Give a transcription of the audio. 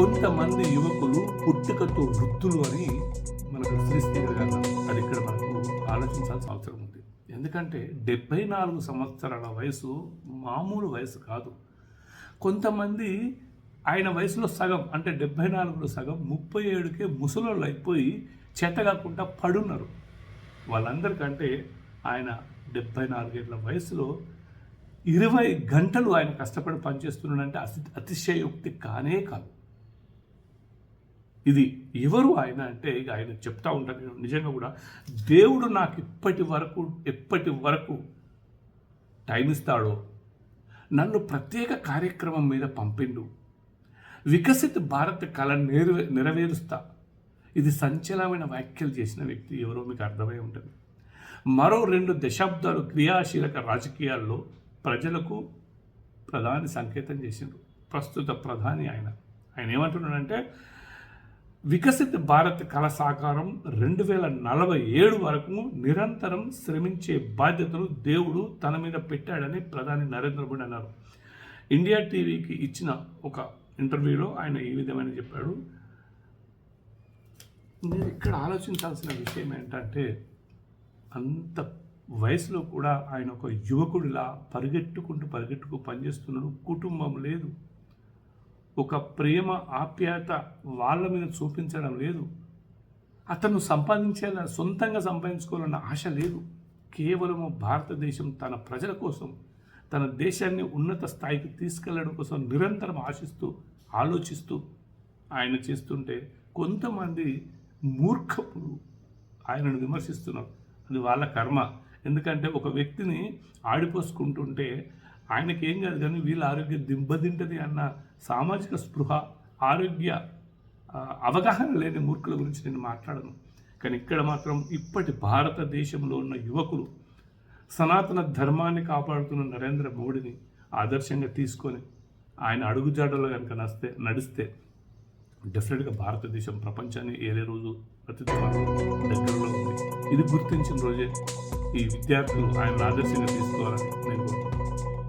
కొంతమంది యువకులు పుట్టుకతో వృద్ధులు అని మనకు శ్రీశ్రీ గారు అది ఇక్కడ మనకు ఆలోచించాల్సిన అవసరం ఉంది. ఎందుకంటే డెబ్బై నాలుగు సంవత్సరాల వయసు మామూలు వయసు కాదు. కొంతమంది ఆయన వయసులో సగం అంటే డెబ్బై నాలుగులో సగం ముప్పై ఏడుకే ముసలోళ్ళు అయిపోయి చెత్త కాకుండా పడున్నారు. వాళ్ళందరికంటే ఆయన డెబ్బై నాలుగేళ్ళ వయసులో ఇరవై గంటలు ఆయన కష్టపడి పనిచేస్తున్నాడంటే అతి అతిశయోక్తి కానే కాదు. ఇది ఎవరు ఆయన అంటే ఇక ఆయన చెప్తా ఉంటాను నేను నిజంగా కూడా దేవుడు నాకు ఇప్పటి వరకు ఎప్పటి వరకు టైం ఇస్తాడో నన్ను ప్రత్యేక కార్యక్రమం మీద పంపిండు. వికసిత భారత్ కళ నెరవే నెరవేరుస్తా. ఇది సంచలమైన వ్యాఖ్యలు చేసిన వ్యక్తి ఎవరో మీకు అర్థమై ఉంటుంది. మరో రెండు దశాబ్దాలు క్రియాశీలక రాజకీయాల్లో ప్రజలకు ప్రధాని సంకేతం చేసిండు. ప్రస్తుత ప్రధాని ఆయన. ఆయన ఏమంటున్నాడంటే వికసిత భారత్ కళ సాకారం రెండు వేల నలభై ఏడు వరకు నిరంతరం శ్రమించే బాధ్యతను దేవుడు తన మీద పెట్టాడని ప్రధాని నరేంద్ర మోడీ అన్నారు. ఇండియా టీవీకి ఇచ్చిన ఒక ఇంటర్వ్యూలో ఆయన ఈ విధమైన చెప్పాడు. నేను ఇక్కడ ఆలోచించాల్సిన విషయం ఏంటంటే అంత వయసులో కూడా ఆయన ఒక యువకుడిలా పరిగెట్టుకుంటూ పరిగెట్టుకు పనిచేస్తున్నాడు. కుటుంబం లేదు. ఒక ప్రేమ ఆప్యాయత వాళ్ళ మీద చూపించడం లేదు. అతను సంపాదించేలా సొంతంగా సంపాదించుకోవాలన్న ఆశ లేదు. కేవలము భారతదేశం తన ప్రజల కోసం తన దేశాన్ని ఉన్నత స్థాయికి తీసుకెళ్ళడం కోసం నిరంతరం ఆశిస్తూ ఆలోచిస్తూ ఆయన చేస్తుంటే కొంతమంది మూర్ఖపులు ఆయనను విమర్శిస్తున్నారు. అది వాళ్ళ కర్మ. ఎందుకంటే ఒక వ్యక్తిని ఆడిపోసుకుంటుంటే ఆయనకి ఏం కాదు కానీ వీళ్ళ ఆరోగ్యం దిబ్బతింటది అన్న సామాజిక స్పృహ ఆరోగ్య అవగాహన లేని మూర్ఖుల గురించి నేను మాట్లాడను. కానీ ఇక్కడ మాత్రం ఇప్పటి భారతదేశంలో ఉన్న యువకులు సనాతన ధర్మాన్ని కాపాడుతున్న నరేంద్ర మోడీని ఆదర్శంగా తీసుకొని ఆయన అడుగుజాడలో కనుక నస్తే నడిస్తే డెఫినెట్గా భారతదేశం ప్రపంచాన్ని ఏలే రోజు అతి దగ్గరలో ఉంది ఇది గుర్తించిన రోజే ఈ విద్యార్థులు ఆయన ఆదర్శంగా తీసుకోవాలని నేను కోరుకుంటున్నాను.